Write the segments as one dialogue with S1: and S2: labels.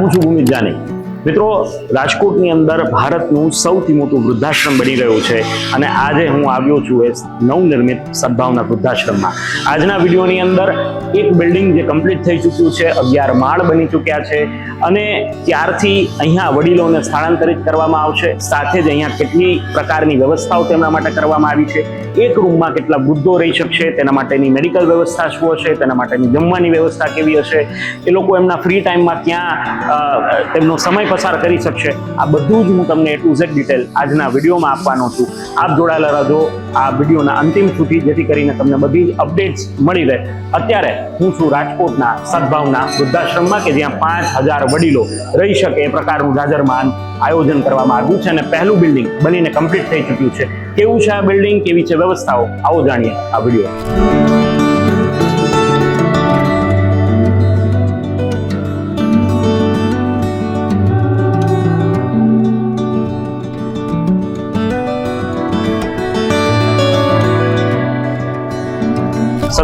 S1: હું છું ભૂમિત જાની. મિત્રો, રાજકોટની અંદર ભારતનું સૌથી મોટું વૃદ્ધાશ્રમ બની રહ્યું છે અને આજે હું આવ્યો છું એ નવનિર્મિત સદભાવના વૃદ્ધાશ્રમમાં. આજના વિડીયોની અંદર એક બિલ્ડિંગ જે કમ્પ્લીટ થઈ ચૂક્યું છે, અગિયાર માળ બની ચૂક્યા છે. અને ત્યારથી અહીંયા વડીલોને સ્થળાંતરિત કરવામાં આવશે. સાથે જ અહીંયા કેટલી પ્રકારની વ્યવસ્થાઓ તેમના માટે કરવામાં આવી છે. એક રૂમમાં કેટલા વૃદ્ધો રહી શકશે, તેના માટેની મેડિકલ વ્યવસ્થા શું હશે, તેના માટેની જમવાની વ્યવસ્થા કેવી હશે, એ લોકો એમના ફ્રી ટાઈમમાં ક્યાં તેમનો સમય પસાર કરી શકશે. આ બધું જ હું તમને ટુ ઝેડ ડિટેલ આજના વિડીયોમાં આપવાનો છું. આપ જોડાયેલા રહેજો. આ વિડીયોના અંતિમ સુધી જેથી કરીને તમને બધી જ અપડેટ્સ મળી રહે. અત્યારે હું છું રાજકોટના સદભાવના વૃદ્ધાશ્રમમાં કે જ્યાં પાંચ હજાર વડીલો રહી શકે એ પ્રકારનું જાજરમાન આયોજન કરવામાં આવ્યું છે અને પહેલું બિલ્ડિંગ બનીને કમ્પ્લીટ થઈ ચૂક્યું છે. કેવું છે આ બિલ્ડિંગ? કેવી છે વ્યવસ્થાઓ? આવો જાણીએ આ વીડિયો.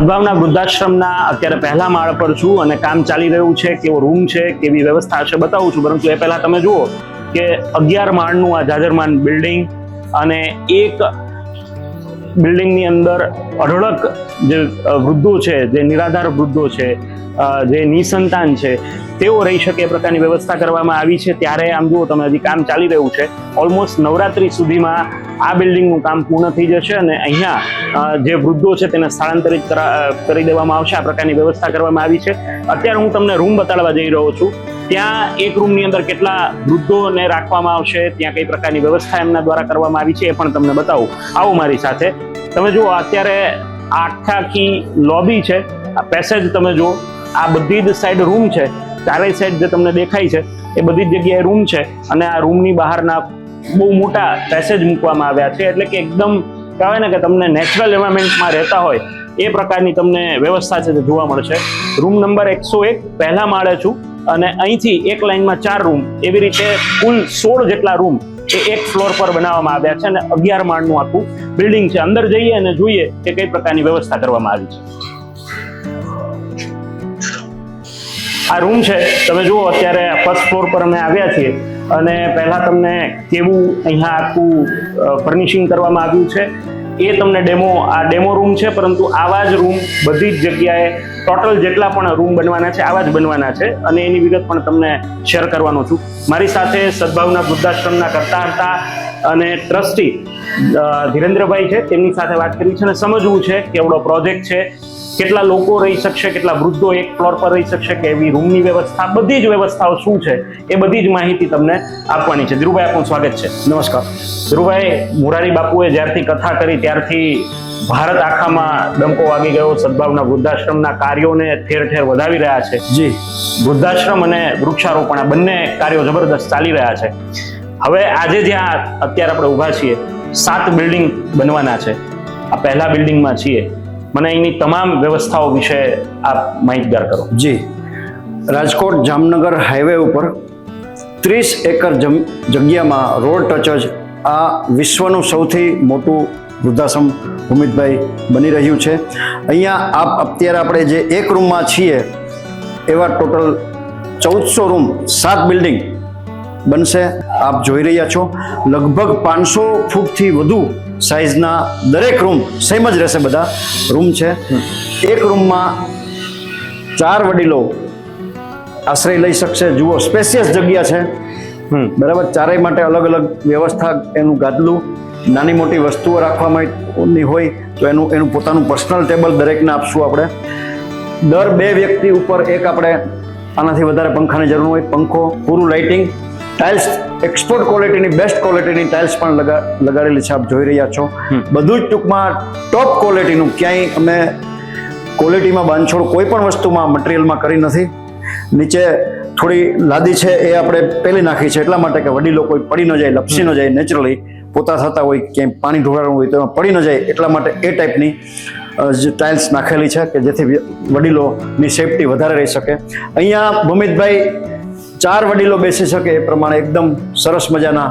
S1: સદભાવના વૃદ્ધાશ્રમના અત્યારે પહેલા માળ પર છું અને કામ ચાલી રહ્યું છે, કેવો રૂમ છે, કેવી વ્યવસ્થા છે બતાવું છું. પરંતુ એ પહેલા તમે જુઓ કે અગિયાર માળનું આ જાજરમાન બિલ્ડિંગ અને એક બિલ્ડિંગની અંદર અઢળક જે વૃદ્ધો છે, જે નિરાધાર વૃદ્ધો છે જે નિસંતાન છે, તેઓ રહી શકે એ પ્રકારની વ્યવસ્થા કરવામાં આવી છે. ત્યારે આમ જુઓ તમે, હજી કામ ચાલી રહ્યું છે. ઓલમોસ્ટ નવરાત્રી સુધીમાં આ બિલ્ડિંગનું કામ પૂર્ણ થઈ જશે અને અહીંયા જે વૃદ્ધો છે તેને સ્થળાંતરિત કરા- કરી દેવામાં આવશે. આ પ્રકારની વ્યવસ્થા કરવામાં આવી છે. અત્યારે હું તમને રૂમ બતાડવા જઈ રહ્યો છું. ત્યાં એક રૂમની અંદર કેટલા વૃદ્ધોને રાખવામાં આવશે, ત્યાં કઈ પ્રકારની વ્યવસ્થા એમના દ્વારા કરવામાં આવી છે એ પણ તમને બતાવું. આવો મારી સાથે. તમે જુઓ, અત્યારે આખાખી આખા આખી લોબી છે, આ પેસેજ તમે જુઓ, આ બધી જ સાઈડ રૂમ છે, ચારેય સાઈડ જે તમને દેખાય છે, એ બધી જ જગ્યાએ રૂમ છે અને આ રૂમની બહારના બહુ મોટા પેસેજ મૂકવામાં આવ્યા છે. એટલે કે એકદમ કહેવાય ને કે તમને નેચરલ એન્વાયરમેન્ટમાં રહેતા હોય, એ પ્રકારની તમને વ્યવસ્થા છે જોવા મળશે. રૂમ નંબર એકસો એક, પહેલા માળે છું. અને અહીંથી એક લાઇનમાં ચાર રૂમ એવી રીતે કુલ સોળ જેટલા રૂમ એ એક ફ્લોર પર બનાવવામાં આવ્યા છે અને અગિયાર માળનું આખું બિલ્ડિંગ છે. અંદર જઈએ અને જોઈએ કે કઈ પ્રકારની વ્યવસ્થા કરવામાં આવી છે. આ રૂમ છે. તમે જુઓ, અત્યારે ફર્સ્ટ ફ્લોર પર અમે આવ્યા છીએ અને પહેલા તમને કેવું અહીંયા આખું ફર્નિશિંગ કરવામાં આવ્યું છે. એ તમને ડેમો આ ડેમો રૂમ છે, પરંતુ આવા જ રૂમ બધી જ જગ્યાએ ટોટલ જેટલા પણ રૂમ બનવાના છે આવા જ બનવાના છે. અને એની વિગત પણ તમને શેર કરવાનો છું. મારી સાથે સદભાવના વૃદ્ધાશ્રમના કરતા હતા અને ટ્રસ્ટી ધીરેન્દ્રભાઈ છે. તેમની સાથે વાત કરવી છે અને સમજવું છે કેવડો પ્રોજેક્ટ છે. કેટલા લોકો રહી શકશે કેટલા વૃદ્ધો એક ફ્લોર પર રહી શકશે કે એવી રૂમની વ્યવસ્થા બધી જ વ્યવસ્થાઓ શું છે એ બધી જ માહિતી તમને આપવાની છે. ધીરુભાઈ આપનું સ્વાગત છે.
S2: નમસ્કાર.
S1: ધીરુભાઈ મોરારી બાપુએ જ્યારથી કથા કરી ત્યારથી ભારત આખામાં ડંકો વાગી ગયો સદભાવના વૃદ્ધાશ્રમના કાર્યોને ઠેર ઠેર વધાવી રહ્યા છે.
S2: જી.
S1: વૃદ્ધાશ્રમ અને વૃક્ષારોપણ આ બંને કાર્યો જબરદસ્ત ચાલી રહ્યા છે. હવે આજે જ્યાં અત્યારે આપણે ઊભા છીએ સાત બિલ્ડિંગ બનવાના છે. આ પહેલા બિલ્ડિંગમાં છીએ. મને અહીંની તમામ વ્યવસ્થાઓ વિશે આપ માહિતગાર કરો.
S2: જી. રાજકોટ જામનગર હાઈવે ઉપર ત્રીસ એકર જગ્યામાં રોડ ટચ જ આ વિશ્વનું સૌથી મોટું વૃદ્ધાશ્રમ ભૂમિતભાઈ બની રહ્યું છે. અહીંયા આપ અત્યારે આપણે જે એક રૂમમાં છીએ, એવા ટોટલ ચૌદસો રૂમ, સાત બિલ્ડિંગ બનશે. આપ જોઈ રહ્યા છો, લગભગ પાંચસો ફૂટથી વધુ સાઇઝના દરેક રૂમ સેમ જ રહેશે બધા રૂમ છે. એક રૂમમાં ચાર વડીલો આશ્રય લઈ શકશે, જુઓ, સ્પેશિયસ જગ્યા છે. બરાબર? ચારેય માટે અલગ અલગ વ્યવસ્થા એનું ગાદલું નાની મોટી વસ્તુઓ રાખવા માટેની હોય તો એનું એનું પોતાનું પર્સનલ ટેબલ દરેકને આપશું આપણે. દર બે વ્યક્તિ ઉપર એક આપણે આનાથી વધારે પંખાની જરૂર હોય. પંખો પૂરું લાઇટિંગ ટાઇલ્સ એક્સપોર્ટ ક્વોલિટીની બેસ્ટ ક્વોલિટીની ટાઇલ્સ પણ લગા લગાડેલી છે આપ જોઈ રહ્યા છો. બધું જ ટૂંકમાં ટોપ ક્વોલિટીનું ક્યાંય અમે ક્વોલિટીમાં બાંધછોડ કોઈ પણ વસ્તુમાં મટીરિયલમાં કરી નથી. નીચે થોડી લાદી છે એ આપણે પેલી નાખી છે એટલા માટે કે વડીલો કોઈ પડી ન જાય લપસી ન જાય નેચરલી પોતા થતા હોય ક્યાંય પાણી ઢોળાણું હોય તો એમાં પડી ન જાય એટલા માટે એ ટાઈપની જે ટાઇલ્સ નાખેલી છે કે જેથી વડીલોની સેફટી વધારે રહી શકે અહીંયા ભૂમિતભાઈ ચાર વડીલો બેસી શકે એ પ્રમાણે એકદમ સરસ મજાના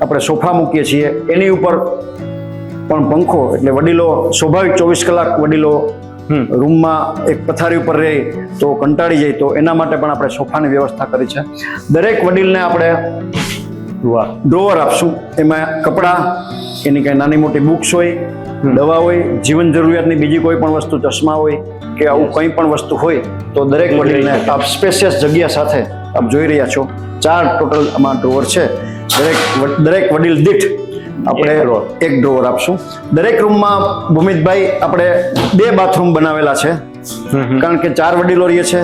S2: આપણે સોફા મૂકીએ છીએ એની ઉપર પણ પંખો એટલે વડીલો સ્વાભાવિક ચોવીસ કલાક વડીલો. રૂમમાં એક પથારી ઉપર રહે તો કંટાળી જાય તો એના માટે પણ આપણે સોફાની વ્યવસ્થા કરી છે. દરેક વડીલને આપણે ડ્રોવર આપશું. એમાં કપડાં એની કંઈ નાની મોટી બુક્સ હોય દવા હોય જીવન જરૂરિયાતની બીજી કોઈ પણ વસ્તુ ચશ્મા હોય કે આવું કંઈ પણ વસ્તુ હોય તો દરેક વડીલને આપ સ્પેશિયસ જગ્યા સાથે આપ જોઈ રહ્યા છો. ચાર ટોટલ આમાં ડ્રોવર છે. દરેક દરેક વડીલ દીઠ આપણે
S1: એક
S2: ડ્રોવર આપશું. દરેક રૂમમાં ભૂમિતભાઈ આપણે બે બાથરૂમ બનાવેલા છે. કારણ કે ચાર વડીલો રહીએ છે.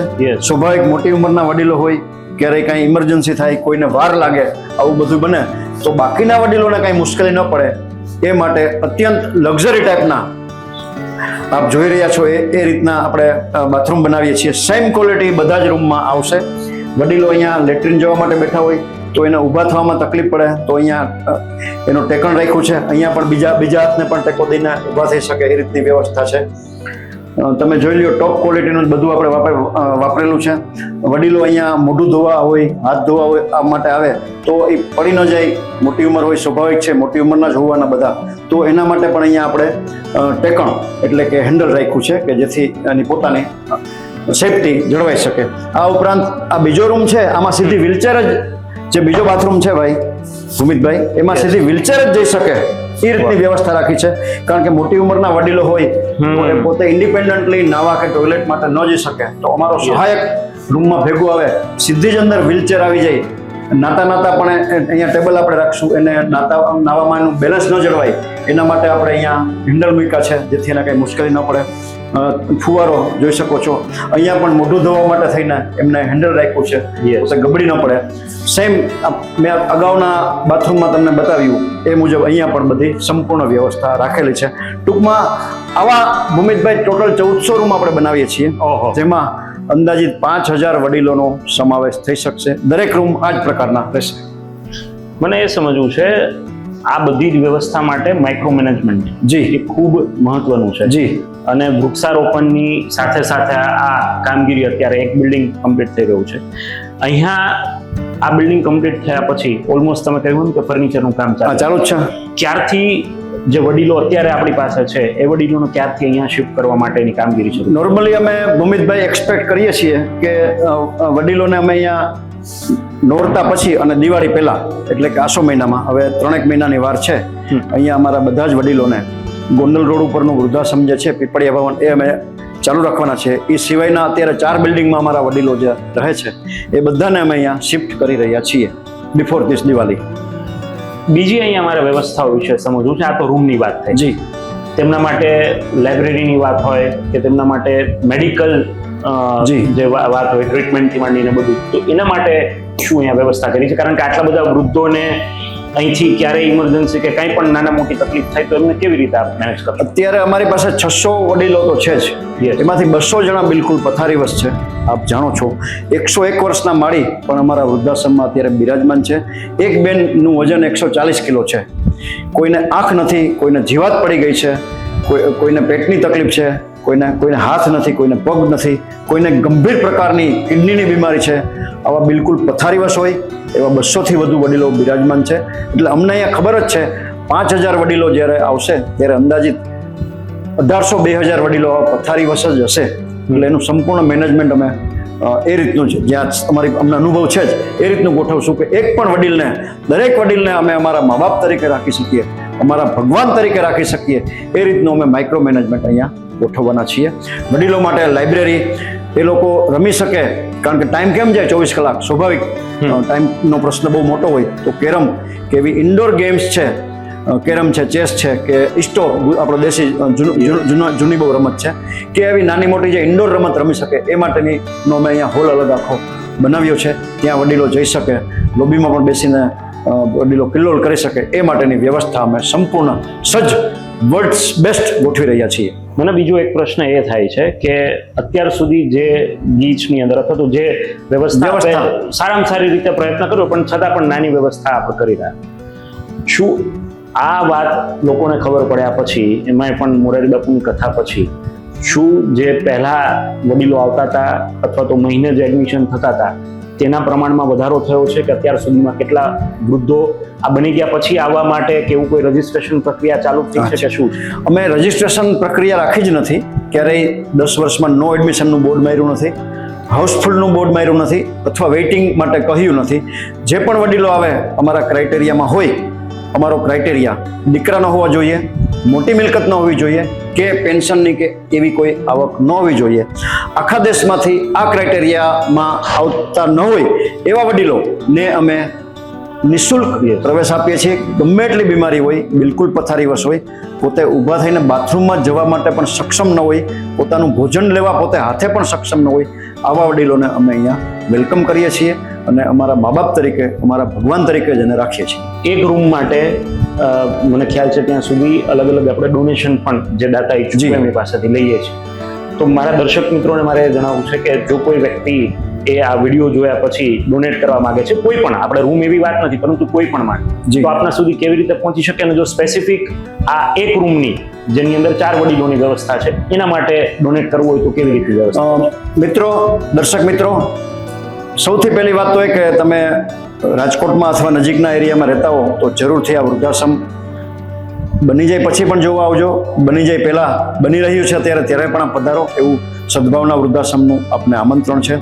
S2: સ્વાભાવિક મોટી ઉંમરના વડીલો હોય ક્યારેય કાંઈ ઇમરજન્સી થાય કોઈને વાર લાગે આવું બધું બને તો બાકીના વડીલોને કાંઈ મુશ્કેલી ન પડે. એ માટે અત્યંત લક્ઝરી ટાઈપના આપ જોઈ રહ્યા છો એ એ રીતના આપણે બાથરૂમ બનાવીએ છીએ. સેમ ક્વોલિટી બધા જ રૂમમાં આવશે. વડીલો અહીંયા લેટ્રિન જવા માટે બેઠા હોય તો એને ઊભા થવામાં તકલીફ પડે, તો અહીંયા એનું ટેકણ રાખ્યું છે. અહીંયા પણ બીજા બીજા હાથને પણ ટેકો દઈને ઊભા થઈ શકે એ રીતની વ્યવસ્થા છે. તમે જોઈ લ્યો ટોપ ક્વોલિટીનું બધું આપણે વાપરેલું છે. વડીલો અહીંયા મોઢું ધોવા હોય, હાથ ધોવા હોય, આ માટે આવે, તો એ પડી ન જાય. મોટી ઉંમર હોય, સ્વાભાવિક છે, મોટી ઉંમરના જ હોવાના બધા. તો એના માટે પણ અહીંયા આપણે ટેકણ, એટલે કે હેન્ડલ રાખ્યું છે, કે જેથી એની પોતાની સેફટી જળવાઈ શકે. આ ઉપરાંત આ બીજો રૂમ છે, આમાં સીધી વ્હીલચેર જ જે બીજો બાથરૂમ છે ભાઈ ભૂમિતભાઈ એમાં સીધી વ્હીલચેર જ જઈ શકે. એ રીતની વ્યવસ્થા રાખી છે. કારણ કે મોટી ઉંમરના વડીલો હોય તો એ પોતે ઇન્ડિપેન્ડન્ટલી નાવા કે ટોયલેટ માટે ન જઈ શકે. તો અમારો સહાયક રૂમમાં ભેગું આવે સીધી જ અંદર વ્હીલચેર આવી જાય. નાતા નાતા પણ અહીંયા ટેબલ આપણે રાખશું. એને નાતા નાવામાં એનું બેલેન્સ ન જળવાય. એના માટે આપણે અહીંયા હિન્ડલ મૂક્યા છે જેથી એને કંઈ મુશ્કેલી ન પડે. ફુવારો જોઈ શકો છો. અહીંયા પણ મોઢું ધોવા માટે થઈને એમને હેન્ડલ રાખ્યું છે. પોતે ગબડી ન પડે. સેમ મેં અગાઉના બાથરૂમમાં તમને બતાવ્યું એ મુજબ અહીંયા પણ બધી સંપૂર્ણ વ્યવસ્થા રાખેલી છે. ટૂંકમાં આવા ભૂમિતભાઈ ટોટલ ચૌદસો રૂમ આપણે બનાવીએ છીએ
S1: ઓહો.
S2: જેમાં અંદાજિત પાંચ હજાર વડીલોનો સમાવેશ થઈ શકશે. દરેક રૂમ આ જ પ્રકારના રહેશે.
S1: મને એ સમજવું છે આ બધી જ વ્યવસ્થા માટે માઇક્રો મેનેજમેન્ટ
S2: જી.
S1: એ ખૂબ મહત્વનું છે.
S2: જી.
S1: અને વૃક્ષારોપણની સાથે સાથે આ કામગીરી અત્યારે એક બિલ્ડિંગ કમ્પ્લીટ થઈ રહ્યું છે. અહીંયા આ બિલ્ડિંગ કમ્પ્લીટ થયા પછી ઓલમોસ્ટ તમે કહ્યું કે ફર્નિચરનું કામ ચાલે.
S2: ચાલુ છે.
S1: ક્યારથી જે વડીલો અત્યારે આપણી પાસે છે એ વડીલોને ક્યારથી અહીંયા શિફ્ટ કરવા માટેની કામગીરી છે?
S2: નોર્મલી અમે ભૂમિતભાઈ એક્સપેક્ટ કરીએ છીએ કે વડીલોને અમે અહીંયા નોરતા પછી અને દિવાળી પહેલા એટલે કે આસો મહિનામાં હવે ત્રણેક મહિનાની વાર છે અહીંયા અમારા બધા જ વડીલોને ગોંડલ રોડ ઉપરનું વૃદ્ધાશ્રમ જે છે. પીપળિયા ભવન એ અમે ચાલુ રાખવાના છે. એ સિવાયના અત્યારે ચાર બિલ્ડિંગમાં અમારા વડીલો જે રહે છે એ બધાને અમે અહીંયા શિફ્ટ કરી રહ્યા છીએ. Before this Diwali.
S1: બીજી અહીંયા અમારે વ્યવસ્થાઓ વિશે સમજવું છે. આ તો રૂમની વાત થાય
S2: જી.
S1: તેમના માટે લાઇબ્રેરીની વાત હોય કે તેમના માટે મેડિકલ
S2: જી.
S1: વાત હોય ટ્રીટમેન્ટથી માંડીને બધું. તો એના માટે શું અહીંયા વ્યવસ્થા કરી છે? કારણ કે આટલા બધા વૃદ્ધોને અહીંથી ક્યારેય ઇમરજન્સી કે કંઈ પણ નાના મોટી તકલીફ થાય તો એમને કેવી રીતે આપ મેનેજ કરો
S2: અત્યારે અમારી પાસે છસો વડીલો તો છે જ. એમાંથી બસો જણા બિલકુલ પથારીવશ છે. આપ જાણો છો. એકસો એક વર્ષના માળી પણ અમારા વૃદ્ધાશ્રમમાં અત્યારે બિરાજમાન છે. એક બેનનું વજન એકસો ચાલીસ કિલો છે. કોઈને આંખ નથી કોઈને જીવાત પડી ગઈ છે. કોઈ કોઈને પેટની તકલીફ છે. કોઈને કોઈને હાથ નથી કોઈને પગ નથી. કોઈને ગંભીર પ્રકારની કિડનીની બીમારી છે. આવા બિલકુલ પથારીવશ હોય. એવા બસોથી વધુ વડીલો બિરાજમાન છે. એટલે અમને અહીંયા ખબર જ છે, પાંચ હજાર વડીલો જ્યારે આવશે, ત્યારે અંદાજિત અઢારસો બે હજાર વડીલો પથારી વસ જ હશે. એટલે એનું સંપૂર્ણ મેનેજમેન્ટ અમે એ રીતનું છે. જ્યાં અમારી, અમને અનુભવ છે જ એ રીતનું ગોઠવશું કે એક પણ વડીલને, દરેક વડીલને અમે અમારા મા બાપ તરીકે રાખી શકીએ, અમારા ભગવાન તરીકે રાખી શકીએ, એ રીતનું અમે માઇક્રો મેનેજમેન્ટ અહીંયા ગોઠવવાના છીએ. વડીલો માટે લાઇબ્રેરી એ લોકો રમી શકે કારણ કે ટાઈમ કેમ જાય ચોવીસ કલાક? સ્વાભાવિક. ટાઈમનો પ્રશ્ન બહુ મોટો હોય. તો કેરમ કે એવી ઇન્ડોર ગેમ્સ છે કેરમ છે ચેસ છે કે ઇસ્ટો આપણો દેશી જૂની બહુ રમત છે કે એવી નાની મોટી જે ઇન્ડોર રમત રમી શકે એ માટેની નો અમે અહીંયા હોલ અલગ આખો બનાવ્યો છે. ત્યાં વડીલો જઈ શકે લોબીમાં પણ બેસીને વડીલો કિલ્લોલ કરી શકે એ માટેની વ્યવસ્થા અમે સંપૂર્ણ સજ્જ વર્લ્ડ્સ બેસ્ટ ગોઠવી રહ્યા છીએ.
S1: મને બીજો એક પ્રશ્ન એ થાય છે કે અત્યાર સુધી જે ગીચની અંદર અથવા તો જે વ્યવસ્થા સારામાં સારી રીતે પ્રયત્ન કર્યો પણ છતાં પણ નાની વ્યવસ્થા આપણે કરી રહ્યા. શું આ વાત લોકોને ખબર પડ્યા પછી એમાંય પણ મોરારી બાપુની કથા પછી શું જે પહેલા વડીલો આવતા હતા અથવા તો મહિને જે એડમિશન થતા હતા તેના પ્રમાણમાં વધારો થયો છે કે અત્યાર સુધીમાં કેટલા વૃદ્ધો આ બની ગયા પછી આવવા માટે કે એવું કોઈ રજીસ્ટ્રેશન પ્રક્રિયા ચાલુ થઈ છે કે શું?
S2: અમે રજીસ્ટ્રેશન પ્રક્રિયા રાખી જ નથી. ક્યારેય દસ વર્ષમાં નો એડમિશનનું બોર્ડ માર્યું નથી. હાઉસફુલનું બોર્ડ માર્યું નથી અથવા વેઇટિંગ માટે કહ્યું નથી. જે પણ વડીલો આવે અમારા ક્રાઇટેરિયામાં હોય અમારો ક્રાઇટેરિયા દીકરાનો હોવા જોઈએ. મોટી મિલકત ન હોવી જોઈએ, કે પેન્શનની કે એવી કોઈ આવક ન હોવી જોઈએ આખા દેશમાંથી આ ક્રાઇટેરિયામાં આવતા ન હોય એવા વડીલોને અમે નિઃશુલ્ક. પ્રવેશ આપીએ છીએ ગમે એટલી બીમારી હોય, બિલકુલ પથારીવશ હોય, પોતે ઊભા થઈને બાથરૂમમાં જવા માટે પણ સક્ષમ ન હોય, પોતાનું ભોજન લેવા પોતે હાથે પણ સક્ષમ ન હોય, આવા વડીલોને અમે અહીંયા વેલકમ કરીએ છીએ અને અમારા મા બાપ તરીકે અમારા ભગવાન તરીકે જ એને રાખીએ છીએ
S1: એક રૂમ માટે મને ખ્યાલ છે ત્યાં સુધી અલગ અલગ આપણે ડોનેશન પણ જે દાતા ઈચ્છુક. એમની પાસેથી લઈએ છીએ તો મારા દર્શક મિત્રોને મારે જણાવવું છે કે જો કોઈ વ્યક્તિ એ આ વીડિયો જોયા પછી ડોનેટ કરવા માંગે છે કોઈ પણ આપણે રૂમ એવી વાત નથી પરંતુ કોઈ પણ
S2: જી.
S1: તો આપના સુધી કેવી રીતે પહોંચી શકે અને જો સ્પેસિફિક આ એક રૂમની જેની અંદર ચાર વડીલોની વ્યવસ્થા છે એના માટે ડોનેટ કરવું હોય તો કેવી રીતે વ્યવસ્થા
S2: મિત્રો દર્શક મિત્રો સૌથી પહેલી વાત તો એ કે તમે રાજકોટમાં અથવા નજીકના એરિયામાં રહેતા હો તો જરૂરથી આ વૃદ્ધાશ્રમ બની જાય પછી પણ જોવા આવજો. બની જાય પહેલાં બની રહ્યું છે ત્યારે ત્યારે પણ પધારો એવું સદભાવના વૃદ્ધાશ્રમનું આપને આમંત્રણ છે.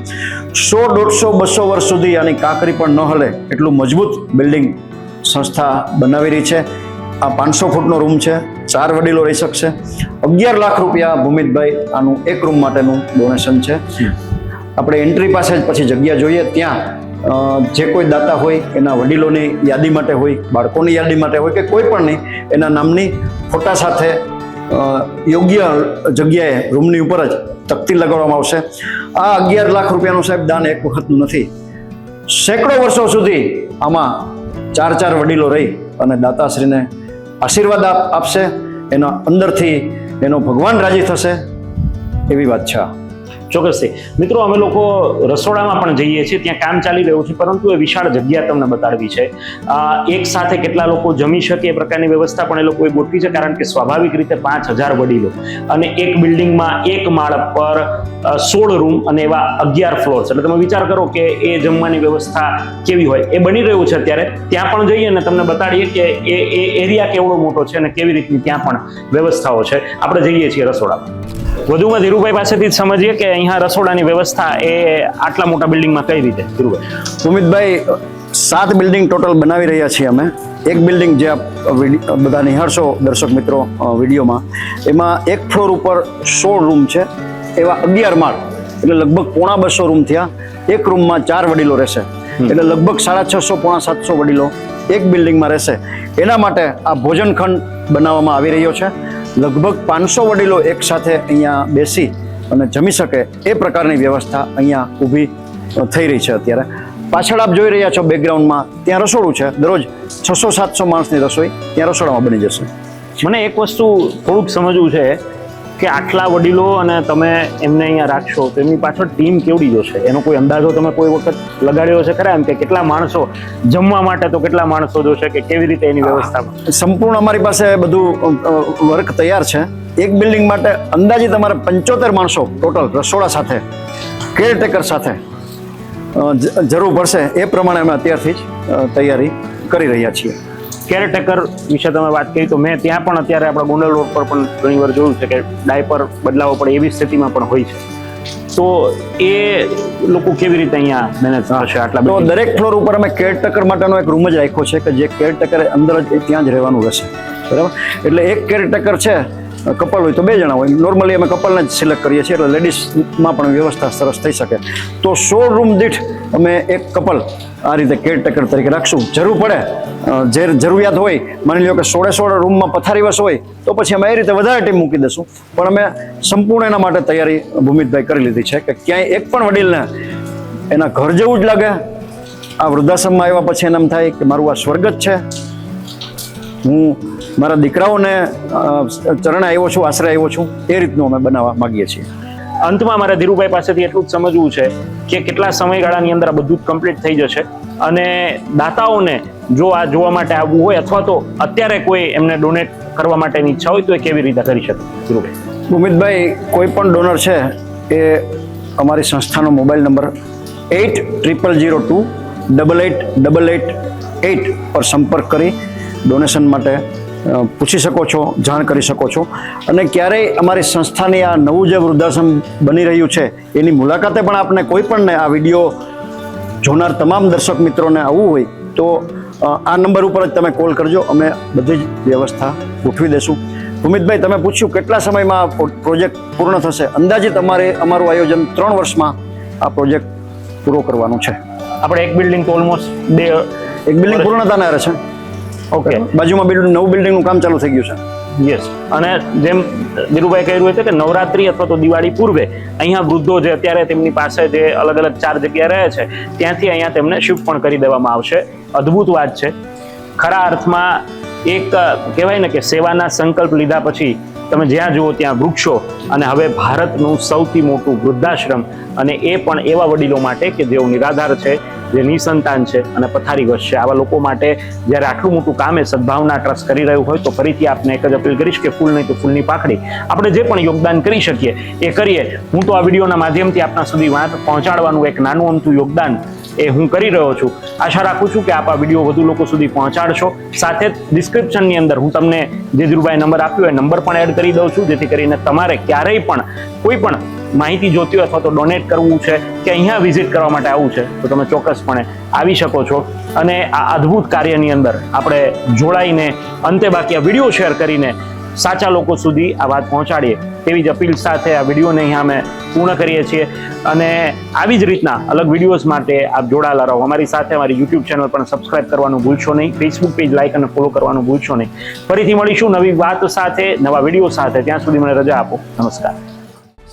S2: સો દોઢસો બસો વર્ષ સુધી આની કાંકરી પણ ન હલે એટલું મજબૂત બિલ્ડિંગ સંસ્થા બનાવી રહી છે. આ પાંચસો ફૂટનો રૂમ છે, ચાર વડીલો રહી શકશે. અગિયાર લાખ રૂપિયા ભૂમિતભાઈ આનું એક રૂમ માટેનું ડોનેશન છે. આપણે એન્ટ્રી પાસે જ પછી જગ્યા જોઈએ. ત્યાં જે કોઈ દાતા હોય, એના વડીલોની યાદી માટે હોય, બાળકોની યાદી માટે હોય કે કોઈ પણની એના નામની ફોટા સાથે યોગ્ય જગ્યાએ રૂમની ઉપર જ તકતી લગાડવામાં આવશે. આ અગિયાર લાખ રૂપિયાનું સાહેબ દાન એક વખતનું નથી. સેંકડો વર્ષો સુધી આમાં ચાર ચાર વડીલો રહી અને દાતાશ્રીને આશીર્વાદ આપ- આપશે એના અંદરથી એનો ભગવાન રાજી થશે. એવી વાત છે.
S1: ચોક્કસથી મિત્રો, અમે લોકો રસોડામાં પણ જઈએ છીએ, ત્યાં કામ ચાલી રહ્યું છે, પરંતુ એ વિશાળ જગ્યા તમને બતાડવી છે. એક સાથે કેટલા લોકો જમી શકે એ પ્રકારની વ્યવસ્થા પણ એ લોકોએ ગોઠવી છે, કારણ કે સ્વાભાવિક રીતે પાંચ હજાર વડીલો અને એક બિલ્ડિંગમાં એક માળ પર સોળ રૂમ અને એવા અગિયાર ફ્લોર્સ. એટલે તમે વિચાર કરો કે એ જમવાની વ્યવસ્થા કેવી હોય. એ બની રહ્યું છે અત્યારે. ત્યાં પણ જઈએ અને તમને બતાડીએ કે એ એ એરિયા કેવડો મોટો છે અને કેવી રીતની ત્યાં પણ વ્યવસ્થાઓ છે. આપણે જઈએ છીએ રસોડામાં. વધુમાં ધીરુભાઈ પાસેથી જ સમજીએ કે અહીંયા રસોડાની વ્યવસ્થા એ આટલા મોટા બિલ્ડિંગમાં કઈ રીતે? ધીરુભાઈ.
S2: સુમિતભાઈ સાત બિલ્ડિંગ ટોટલ બનાવી રહ્યા છીએ અમે. એક બિલ્ડિંગ જે આપ બધા નિહાળશો દર્શક મિત્રો વિડીયોમાં એમાં એક ફ્લોર ઉપર સોળ રૂમ છે. એવા અગિયાર માળ એટલે લગભગ પોણા બસો રૂમ થયા. એક રૂમમાં ચાર વડીલો રહેશે. એટલે લગભગ સાડા છસો પોણા સાતસો વડીલો એક બિલ્ડિંગમાં રહેશે. એના માટે આ ભોજન ખંડ બનાવવામાં આવી રહ્યો છે. લગભગ પાંચસો વડીલો એક સાથે અહીંયા બેસી અને જમી શકે એ પ્રકારની વ્યવસ્થા અહીંયા ઊભી થઈ રહી છે અત્યારે. પાછળ આપ જોઈ રહ્યા છો બેકગ્રાઉન્ડમાં, ત્યાં રસોડું છે. દરરોજ છસો સાતસો માણસની રસોઈ ત્યાં રસોડામાં બની જશે.
S1: મને એક વસ્તુ થોડુંક સમજવું છે. કે આટલા વડીલો અને તમે એમને અહીંયા રાખશો, તો એમની પાછળ ટીમ કેવડી જોશે? એનો કોઈ અંદાજો તમે કોઈ વખત લગાડ્યો છે ખરા? એમ કે કેટલા માણસો જમવા માટે તો કેટલા માણસો જોશે કે કેવી રીતે એની વ્યવસ્થા
S2: સંપૂર્ણ અમારી પાસે બધું વર્ક તૈયાર છે. એક બિલ્ડિંગ માટે અંદાજે તમારે પંચોતેર માણસો ટોટલ રસોડા સાથે કેરટેકર સાથે જરૂર પડશે. એ પ્રમાણે અમે અત્યારથી જ તૈયારી કરી રહ્યા છીએ.
S1: કેરટેકર વિશે તમે વાત કરી તો મેં ત્યાં પણ અત્યારે આપણા ગોંડલ રોડ પર પણ ઘણી વાર જોયું છે કે ડાયપર બદલાવો પડે એવી સ્થિતિમાં પણ હોય છે. તો એ લોકો કેવી રીતે અહીંયા મેનેજ થશે આટલા
S2: તો દરેક ફ્લોર ઉપર અમે કેરટેકર માટેનો એક રૂમ જ રાખ્યો છે કે જે કેરટેકર અંદર જ ત્યાં જ રહેવાનું રહેશે. બરાબર? એટલે એક કેરટેકર છે કપલ હોય તો બે જણા હોય. નોર્મલી અમે કપલને જ સિલેક્ટ કરીએ છીએ, એટલે લેડીઝમાં પણ વ્યવસ્થા સરસ થઈ શકે. તો સો રૂમ દીઠ અમે એક કપલ આ રીતે કેરટેકર તરીકે રાખશું. જરૂર પડે જે જરૂરિયાત હોય, માની લો કે સોળે સોળ રૂમમાં પથારીવશ હોય, તો પછી અમે એ રીતે વધારે ટીમ મૂકી દઈશું. પણ અમે સંપૂર્ણ એના માટે તૈયારી ભૂમિતભાઈ કરી લીધી છે કે ક્યાંય એક પણ વડીલને એના ઘર જેવું જ લાગે. આ વૃદ્ધાશ્રમમાં આવ્યા પછી એને એમ થાય કે મારું આ સ્વર્ગ જ છે. હું મારા દીકરાઓને ચરણ આવ્યો છું, આશરે આવ્યો છું, એ રીતનું અમે બનાવવા માગીએ છીએ.
S1: અંતમાં મારે ધીરુભાઈ પાસેથી એટલું જ સમજવું છે કે કેટલા સમયગાળાની અંદર આ બધું જ કમ્પ્લીટ થઈ જશે અને દાતાઓને જો આ જોવા માટે આવવું હોય અથવા તો અત્યારે કોઈ એમને ડોનેટ કરવા માટેની ઈચ્છા હોય તો એ કેવી રીતે કરી શકે? ધીરુભાઈ.
S2: ભૂમિતભાઈ કોઈ પણ ડોનર છે એ અમારી સંસ્થાનો mobile number eight triple zero two double eight double eight eight પર સંપર્ક કરી ડોનેશન માટે પૂછી શકો છો જાણ કરી શકો છો. અને ક્યારેય અમારી સંસ્થાની આ નવું જે વૃદ્ધાશ્રમ બની રહ્યું છે એની મુલાકાતે પણ આપને કોઈ પણને આ વીડિયો જોનાર તમામ દર્શક મિત્રોને આવવું હોય તો આ નંબર ઉપર જ તમે કોલ કરજો. અમે બધી જ વ્યવસ્થા ગોઠવી દેશું. ભૂમિતભાઈ તમે પૂછ્યું કેટલા સમયમાં આ પ્રોજેક્ટ પૂર્ણ થશે? અંદાજે તમારે અમારું આયોજન ત્રણ વર્ષમાં આ પ્રોજેક્ટ પૂરો કરવાનું છે.
S1: આપણે એક બિલ્ડિંગ ઓલમોસ્ટ બે
S2: એક બિલ્ડિંગ પૂર્ણતાને આરે છે
S1: ઓકે.
S2: બાજુમાં બિલ્ડ, નવું બિલ્ડિંગનું કામ ચાલુ થઈ ગયું છે?
S1: યસ અને જેમ ધીરુભાઈ કહ્યું હતું કે નવરાત્રી અથવા તો દિવાળી પૂર્વે અહીંયા વૃદ્ધો જે અત્યારે તેમની પાસે જે અલગ અલગ ચાર જગ્યા રહે છે, ત્યાંથી અહીંયા તેમને શિફ્ટ પણ કરી દેવામાં આવશે. અદ્ભુત વાત છે. ખરા અર્થમાં એક કહેવાય ને કે સેવાના સંકલ્પ લીધા પછી તમે જ્યાં જુઓ ત્યાં વૃક્ષો અને હવે ભારતનું સૌથી મોટું વૃદ્ધાશ્રમ અને એ પણ એવા વડીલો માટે કે જેઓ નિરાધાર છે જે નિસંતાન છે અને પથારીગ્રસ્ત છે. આવા લોકો માટે જ્યારે આટલું મોટું કામ એ સદભાવના ટ્રસ્ટ કરી રહ્યું હોય તો ફરીથી આપને એક જ અપીલ કરીશ કે ફૂલ નહીં તો ફૂલની પાખડી. આપણે જે પણ યોગદાન કરી શકીએ એ કરીએ. હું તો આ વિડીયોના માધ્યમથી આપના સુધી વાત પહોંચાડવાનું એક નાનું અમથું યોગદાન એ હું કરી રહ્યો છું. આશા રાખું છું કે આપ આ વીડિયો વધુ લોકો સુધી પહોંચાડશો. સાથે ડિસ્ક્રિપ્શનની અંદર હું તમને જે ધીરુભાઈ નંબર આપ્યો એ નંબર પણ એડ કરી દઉં છું. જેથી કરીને તમારે ક્યારેય પણ કોઈ પણ માહિતી જોતી હોય અથવા તો ડોનેટ કરવું છે કે અહીંયા વિઝિટ કરવા માટે આવવું છે, તો તમે ચોક્કસપણે આવી શકો છો. અને આ અદ્ભુત કાર્યની અંદર આપણે જોડાઈને અંતે બાકી આ વીડિયો શેર કરીને સાચા લોકો સુધી આ વાત પહોંચાડીએ તેવી જ અપીલ સાથે આ વિડીયોને અહીંયા અમે પૂર્ણ કરીએ છીએ. અને આવી જ રીતના અલગ વિડીયોઝ માટે આપ જોડાયેલા રહો. અમારી સાથે અમારી યુટ્યુબ ચેનલ પણ સબસ્ક્રાઇબ કરવાનું ભૂલશો નહીં. ફેસબુક પેજ લાઇક અને ફોલો કરવાનું ભૂલશો નહીં. ફરીથી મળીશું નવી વાત સાથે, નવા વીડિયો સાથે. ત્યાં સુધી મને રજા આપો. નમસ્કાર.